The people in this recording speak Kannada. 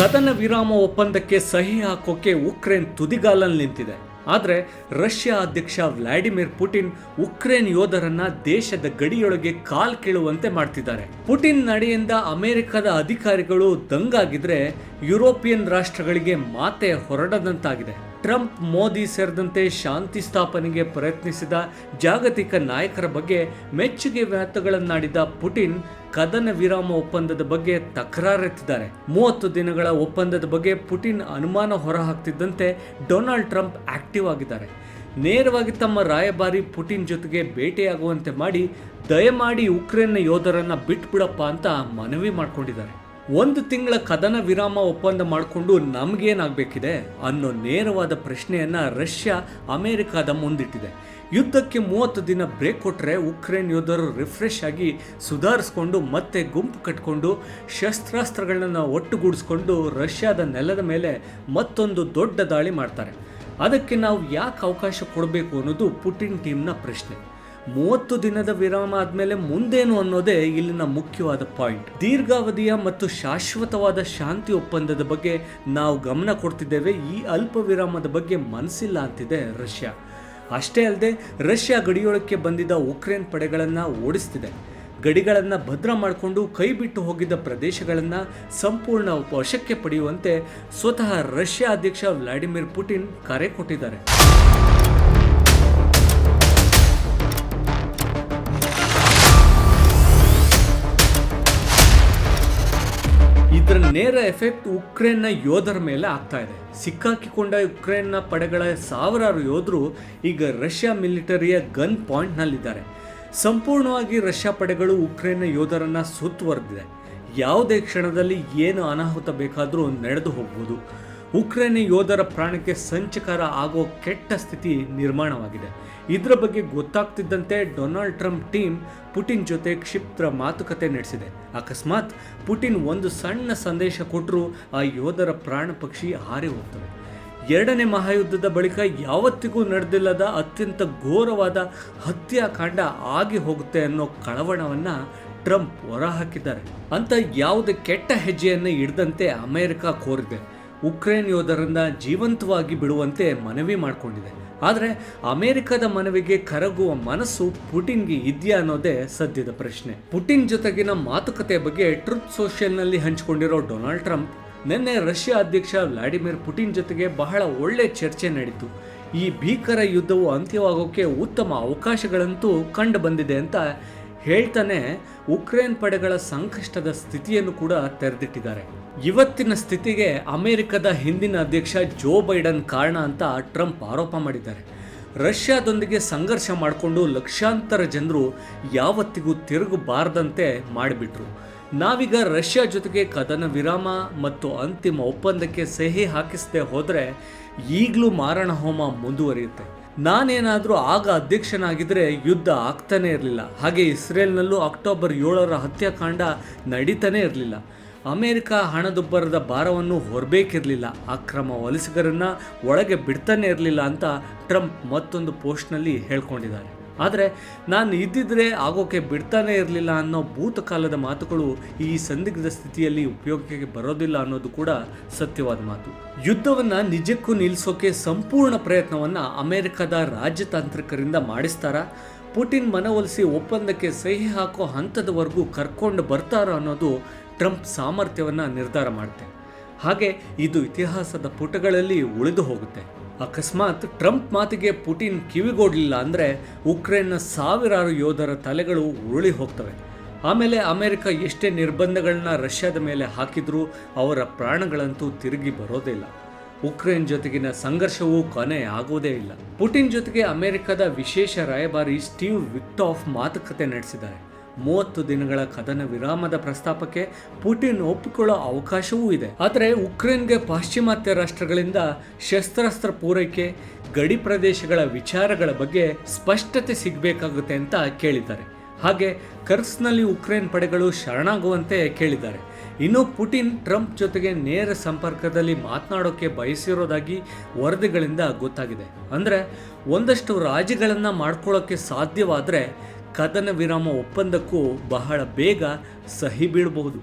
ಕದನ ವಿರಾಮ ಒಪ್ಪಂದಕ್ಕೆ ಸಹಿ ಹಾಕೋಕೆ ಉಕ್ರೇನ್ ತುದಿಗಾಲಲ್ಲಿ ನಿಂತಿದೆ. ಆದರೆ ರಷ್ಯಾ ಅಧ್ಯಕ್ಷ ವ್ಲಾಡಿಮಿರ್ ಪುಟಿನ್ ಉಕ್ರೇನ್ ಯೋಧರನ್ನ ದೇಶದ ಗಡಿಯೊಳಗೆ ಕಾಲ್ ಕೇಳುವಂತೆ ಮಾಡ್ತಿದ್ದಾರೆ. ಪುಟಿನ್ ನಡೆಯಿಂದ ಅಮೆರಿಕದ ಅಧಿಕಾರಿಗಳು ದಂಗಾಗಿದ್ರೆ ಯುರೋಪಿಯನ್ ರಾಷ್ಟ್ರಗಳಿಗೆ ಮಾತೆ ಹೊರಡದಂತಾಗಿದೆ. ಟ್ರಂಪ್, ಮೋದಿ ಸೇರಿದಂತೆ ಶಾಂತಿ ಸ್ಥಾಪನೆಗೆ ಪ್ರಯತ್ನಿಸಿದ ಜಾಗತಿಕ ನಾಯಕರ ಬಗ್ಗೆ ಮೆಚ್ಚುಗೆ ವ್ಯಾತುಗಳನ್ನಾಡಿದ ಪುಟಿನ್, ಕದನ ವಿರಾಮ ಒಪ್ಪಂದದ ಬಗ್ಗೆ ತಕರಾರೆತ್ತಿದ್ದಾರೆ. ಮೂವತ್ತು ದಿನಗಳ ಒಪ್ಪಂದದ ಬಗ್ಗೆ ಪುಟಿನ್ ಅನುಮಾನ ಹೊರಹಾಕ್ತಿದ್ದಂತೆ ಡೊನಾಲ್ಡ್ ಟ್ರಂಪ್ ಆಕ್ಟಿವ್ ಆಗಿದ್ದಾರೆ. ನೇರವಾಗಿ ತಮ್ಮ ರಾಯಭಾರಿ ಪುಟಿನ್ ಜೊತೆಗೆ ಭೇಟಿಯಾಗುವಂತೆ ಮಾಡಿ, ದಯಮಾಡಿ ಉಕ್ರೇನ್ನ ಯೋಧರನ್ನು ಬಿಟ್ಬಿಡಪ್ಪ ಅಂತ ಮನವಿ ಮಾಡ್ಕೊಂಡಿದ್ದಾರೆ. ಒಂದು ತಿಂಗಳ ಕದನ ವಿರಾಮ ಒಪ್ಪಂದ ಮಾಡಿಕೊಂಡು ನಮಗೇನಾಗಬೇಕಿದೆ ಅನ್ನೋ ನೇರವಾದ ಪ್ರಶ್ನೆಯನ್ನ ರಷ್ಯಾ ಅಮೆರಿಕದ ಮುಂದಿಟ್ಟಿದೆ. ಯುದ್ಧಕ್ಕೆ ಮೂವತ್ತು ದಿನ ಬ್ರೇಕ್ ಕೊಟ್ಟರೆ ಉಕ್ರೇನ್ ಯೋಧರು ರಿಫ್ರೆಶ್ ಆಗಿ ಸುಧಾರಿಸ್ಕೊಂಡು ಮತ್ತೆ ಗುಂಪು ಕಟ್ಕೊಂಡು ಶಸ್ತ್ರಾಸ್ತ್ರಗಳನ್ನ ಒಟ್ಟುಗೂಡಿಸ್ಕೊಂಡು ರಷ್ಯಾದ ನೆಲದ ಮೇಲೆ ಮತ್ತೊಂದು ದೊಡ್ಡ ದಾಳಿ ಮಾಡ್ತಾರೆ. ಅದಕ್ಕೆ ನಾವು ಯಾಕೆ ಅವಕಾಶ ಕೊಡಬೇಕು ಅನ್ನೋದು ಪುಟಿನ್ ಟೀಮ್ನ ಪ್ರಶ್ನೆ. ಮೂವತ್ತು ದಿನದ ವಿರಾಮ ಆದ್ಮೇಲೆ ಮುಂದೇನು ಅನ್ನೋದೇ ಇಲ್ಲಿನ ಮುಖ್ಯವಾದ ಪಾಯಿಂಟ್. ದೀರ್ಘಾವಧಿಯ ಮತ್ತು ಶಾಶ್ವತವಾದ ಶಾಂತಿ ಒಪ್ಪಂದದ ಬಗ್ಗೆ ನಾವು ಗಮನ ಕೊಡ್ತಿದ್ದೇವೆ. ಈ ಅಲ್ಪ ವಿರಾಮದ ಬಗ್ಗೆ ಮನಸ್ಸಿಲ್ಲ ಅಂತಿದೆ ರಷ್ಯಾ. ಅಷ್ಟೇ ಅಲ್ಲದೆ, ರಷ್ಯಾ ಗಡಿಯೊಳಕ್ಕೆ ಬಂದಿದ್ದ ಉಕ್ರೇನ್ ಪಡೆಗಳನ್ನು ಓಡಿಸ್ತಿದೆ. ಗಡಿಗಳನ್ನು ಭದ್ರ ಮಾಡಿಕೊಂಡು ಕೈಬಿಟ್ಟು ಹೋಗಿದ್ದ ಪ್ರದೇಶಗಳನ್ನು ಸಂಪೂರ್ಣ ವಶಕ್ಕೆ ಪಡೆಯುವಂತೆ ಸ್ವತಃ ರಷ್ಯಾ ಅಧ್ಯಕ್ಷ ವ್ಲಾಡಿಮಿರ್ ಪುಟಿನ್ ಕರೆ ಕೊಟ್ಟಿದ್ದಾರೆ. ಇದರ ನೇರ ಎಫೆಕ್ಟ್ ಉಕ್ರೇನ್ನ ಯೋಧರ ಮೇಲೆ ಆಗ್ತಾ ಇದೆ. ಸಿಕ್ಕಾಕಿಕೊಂಡ ಉಕ್ರೇನ್ನ ಪಡೆಗಳ ಸಾವಿರಾರು ಯೋಧರು ಈಗ ರಷ್ಯಾ ಮಿಲಿಟರಿಯ ಗನ್ ಪಾಯಿಂಟ್ನಲ್ಲಿದ್ದಾರೆ. ಸಂಪೂರ್ಣವಾಗಿ ರಷ್ಯಾ ಪಡೆಗಳು ಉಕ್ರೇನ್ನ ಯೋಧರನ್ನ ಸುತ್ತುವರೆದಿದೆ ಯಾವುದೇ ಕ್ಷಣದಲ್ಲಿ ಏನು ಅನಾಹುತ ಬೇಕಾದರೂ ನಡೆದು ಹೋಗ್ಬೋದು. ಉಕ್ರೇನ್ ಯೋಧರ ಪ್ರಾಣಕ್ಕೆ ಸಂಚಕಾರ ಆಗೋ ಕೆಟ್ಟ ಸ್ಥಿತಿ ನಿರ್ಮಾಣವಾಗಿದೆ. ಇದರ ಬಗ್ಗೆ ಗೊತ್ತಾಗ್ತಿದ್ದಂತೆ ಡೊನಾಲ್ಡ್ ಟ್ರಂಪ್ ಟೀಮ್ ಪುಟಿನ್ ಜೊತೆ ಕ್ಷಿಪ್ರ ಮಾತುಕತೆ ನಡೆಸಿದೆ. ಅಕಸ್ಮಾತ್ ಪುಟಿನ್ ಒಂದು ಸಣ್ಣ ಸಂದೇಶ ಕೊಟ್ಟರು ಆ ಯೋಧರ ಪ್ರಾಣ ಪಕ್ಷಿ ಹಾರಿ ಹೋಗ್ತವೆ. ಎರಡನೇ ಮಹಾಯುದ್ಧದ ಬಳಿಕ ಯಾವತ್ತಿಗೂ ನಡೆದಿಲ್ಲದ ಅತ್ಯಂತ ಘೋರವಾದ ಹತ್ಯಾಕಾಂಡ ಆಗಿ ಹೋಗುತ್ತೆ ಅನ್ನೋ ಕಳವಳವನ್ನ ಟ್ರಂಪ್ ಹೊರಹಾಕಿದ್ದಾರೆ ಅಂತ ಯಾವುದೇ ಕೆಟ್ಟ ಹೆಜ್ಜೆಯನ್ನು ಹಿಡ್ದಂತೆ ಅಮೆರಿಕ ಕೋರಿದೆ. ಉಕ್ರೇನ್ ಯೋಧರನ್ನ ಜೀವಂತವಾಗಿ ಬಿಡುವಂತೆ ಮನವಿ ಮಾಡಿಕೊಂಡಿದೆ. ಆದರೆ ಅಮೆರಿಕದ ಮನವಿಗೆ ಕರಗುವ ಮನಸ್ಸು ಪುಟಿನ್ಗೆ ಇದೆಯಾ ಅನ್ನೋದೇ ಸದ್ಯದ ಪ್ರಶ್ನೆ. ಪುಟಿನ್ ಜೊತೆಗಿನ ಮಾತುಕತೆ ಬಗ್ಗೆ ಟ್ರೂತ್ ಸೋಷಿಯಲ್ನಲ್ಲಿ ಹಂಚಿಕೊಂಡಿರೋ ಡೊನಾಲ್ಡ್ ಟ್ರಂಪ್, ನಿನ್ನೆ ರಷ್ಯಾ ಅಧ್ಯಕ್ಷ ವ್ಲಾಡಿಮಿರ್ ಪುಟಿನ್ ಜೊತೆಗೆ ಬಹಳ ಒಳ್ಳೆ ಚರ್ಚೆ ನಡೆಯಿತು ಈ ಭೀಕರ ಯುದ್ಧವು ಅಂತ್ಯವಾಗೋಕ್ಕೆ ಉತ್ತಮ ಅವಕಾಶಗಳಂತೂ ಕಂಡು ಬಂದಿದೆ ಅಂತ ಹೇಳ್ತಾನೆ, ಉಕ್ರೇನ್ ಪಡೆಗಳ ಸಂಕಷ್ಟದ ಸ್ಥಿತಿಯನ್ನು ಕೂಡ ತೆರೆದಿಟ್ಟಿದ್ದಾರೆ. ಇವತ್ತಿನ ಸ್ಥಿತಿಗೆ ಅಮೆರಿಕದ ಹಿಂದಿನ ಅಧ್ಯಕ್ಷ ಜೋ ಬೈಡನ್ ಕಾರಣ ಅಂತ ಟ್ರಂಪ್ ಆರೋಪ ಮಾಡಿದ್ದಾರೆ. ರಷ್ಯಾದೊಂದಿಗೆ ಸಂಘರ್ಷ ಮಾಡಿಕೊಂಡು ಲಕ್ಷಾಂತರ ಜನರು ಯಾವತ್ತಿಗೂ ತಿರುಗಬಾರದಂತೆ ಮಾಡಿಬಿಟ್ರು. ನಾವೀಗ ರಷ್ಯಾ ಜೊತೆಗೆ ಕದನ ವಿರಾಮ ಮತ್ತು ಅಂತಿಮ ಒಪ್ಪಂದಕ್ಕೆ ಸಹಿ ಹಾಕಿಸದೆ ಹೋದರೆ ಈಗಲೂ ಮಾರಣ ಹೋಮ ಮುಂದುವರಿಯುತ್ತೆ. ನಾನೇನಾದರೂ ಆಗ ಅಧ್ಯಕ್ಷನಾಗಿದ್ದರೆ ಯುದ್ಧ ಆಗ್ತಾನೇ ಇರಲಿಲ್ಲ. ಹಾಗೆ ಇಸ್ರೇಲ್ನಲ್ಲೂ ಅಕ್ಟೋಬರ್ ಏಳರ ಹತ್ಯಾಕಾಂಡ ನಡೀತಾನೇ ಇರಲಿಲ್ಲ. ಅಮೆರಿಕ ಹಣದುಬ್ಬರದ ಭಾರವನ್ನು ಹೊರಬೇಕಿರಲಿಲ್ಲ. ಅಕ್ರಮ ವಲಸಿಗರನ್ನು ಒಳಗೆ ಬಿಡ್ತಾನೆ ಇರಲಿಲ್ಲ ಅಂತ ಟ್ರಂಪ್ ಮತ್ತೊಂದು ಪೋಸ್ಟ್ನಲ್ಲಿ ಹೇಳ್ಕೊಂಡಿದ್ದಾರೆ. ಆದರೆ ನಾನು ಇದ್ದಿದ್ರೆ ಆಗೋಕೆ ಬಿಡ್ತಾನೇ ಇರಲಿಲ್ಲ ಅನ್ನೋ ಭೂತಕಾಲದ ಮಾತುಗಳು ಈ ಸಂದಿಗ್ಧ ಸ್ಥಿತಿಯಲ್ಲಿ ಉಪಯೋಗಕ್ಕೆ ಬರೋದಿಲ್ಲ ಅನ್ನೋದು ಕೂಡ ಸತ್ಯವಾದ ಮಾತು. ಯುದ್ಧವನ್ನು ನಿಜಕ್ಕೂ ನಿಲ್ಲಿಸೋಕೆ ಸಂಪೂರ್ಣ ಪ್ರಯತ್ನವನ್ನು ಅಮೆರಿಕದ ರಾಜತಾಂತ್ರಿಕರಿಂದ ಮಾಡಿಸ್ತಾರಾ. ಪುಟಿನ್ ಮನವೊಲಿಸಿ ಒಪ್ಪಂದಕ್ಕೆ ಸಹಿ ಹಾಕೋ ಹಂತದವರೆಗೂ ಕರ್ಕೊಂಡು ಬರ್ತಾರೋ ಅನ್ನೋದು ಟ್ರಂಪ್ ಸಾಮರ್ಥ್ಯವನ್ನು ನಿರ್ಧಾರ ಮಾಡುತ್ತೆ ಹಾಗೆ ಇದು ಇತಿಹಾಸದ ಪುಟಗಳಲ್ಲಿ ಉಳಿದು ಹೋಗುತ್ತೆ. ಅಕಸ್ಮಾತ್ ಟ್ರಂಪ್ ಮಾತಿಗೆ ಪುಟಿನ್ ಕಿವಿಗೊಡ್ಲಿಲ್ಲ ಅಂದರೆ ಉಕ್ರೇನ್ನ ಸಾವಿರಾರು ಯೋಧರ ತಲೆಗಳು ಉರುಳಿ ಹೋಗ್ತವೆ. ಆಮೇಲೆ ಅಮೆರಿಕ ಎಷ್ಟೇ ನಿರ್ಬಂಧಗಳನ್ನ ರಷ್ಯಾದ ಮೇಲೆ ಹಾಕಿದ್ರೂ ಅವರ ಪ್ರಾಣಗಳಂತೂ ತಿರುಗಿ ಬರೋದಿಲ್ಲ ಉಕ್ರೇನ್ ಜೊತೆಗಿನ ಸಂಘರ್ಷವೂ ಕೊನೆ ಆಗೋದೇ ಇಲ್ಲ. ಪುಟಿನ್ ಜೊತೆಗೆ ಅಮೆರಿಕದ ವಿಶೇಷ ರಾಯಭಾರಿ ಸ್ಟೀವ್ ವಿಕ್ಟಾಫ್ ಮಾತುಕತೆ ನಡೆಸಿದ್ದಾರೆ. ಮೂವತ್ತು ದಿನಗಳ ಕದನ ವಿರಾಮದ ಪ್ರಸ್ತಾಪಕ್ಕೆ ಪುಟಿನ್ ಒಪ್ಪಿಕೊಳ್ಳೋ ಅವಕಾಶವೂ ಇದೆ. ಆದರೆ ಉಕ್ರೇನ್ಗೆ ಪಾಶ್ಚಿಮಾತ್ಯ ರಾಷ್ಟ್ರಗಳಿಂದ ಶಸ್ತ್ರಾಸ್ತ್ರ ಪೂರೈಕೆ, ಗಡಿ ಪ್ರದೇಶಗಳ ವಿಚಾರಗಳ ಬಗ್ಗೆ ಸ್ಪಷ್ಟತೆ ಸಿಗಬೇಕಾಗುತ್ತೆ ಅಂತ ಕೇಳಿದ್ದಾರೆ. ಹಾಗೆ ಕರ್ಸ್ನಲ್ಲಿ ಉಕ್ರೇನ್ ಪಡೆಗಳು ಶರಣಾಗುವಂತೆ ಕೇಳಿದ್ದಾರೆ. ಇನ್ನು ಪುಟಿನ್ ಟ್ರಂಪ್ ಜೊತೆಗೆ ನೇರ ಸಂಪರ್ಕದಲ್ಲಿ ಮಾತನಾಡೋಕೆ ಬಯಸಿರೋದಾಗಿ ವರದಿಗಳಿಂದ ಗೊತ್ತಾಗಿದೆ. ಅಂದರೆ ಒಂದಷ್ಟು ರಾಜಿಗಳನ್ನು ಮಾಡ್ಕೊಳ್ಳೋಕ್ಕೆ ಸಾಧ್ಯವಾದರೆ ಕದನ ವಿರಾಮ ಒಪ್ಪಂದಕ್ಕೂ ಬಹಳ ಬೇಗ ಸಹಿ ಬೀಳಬಹುದು.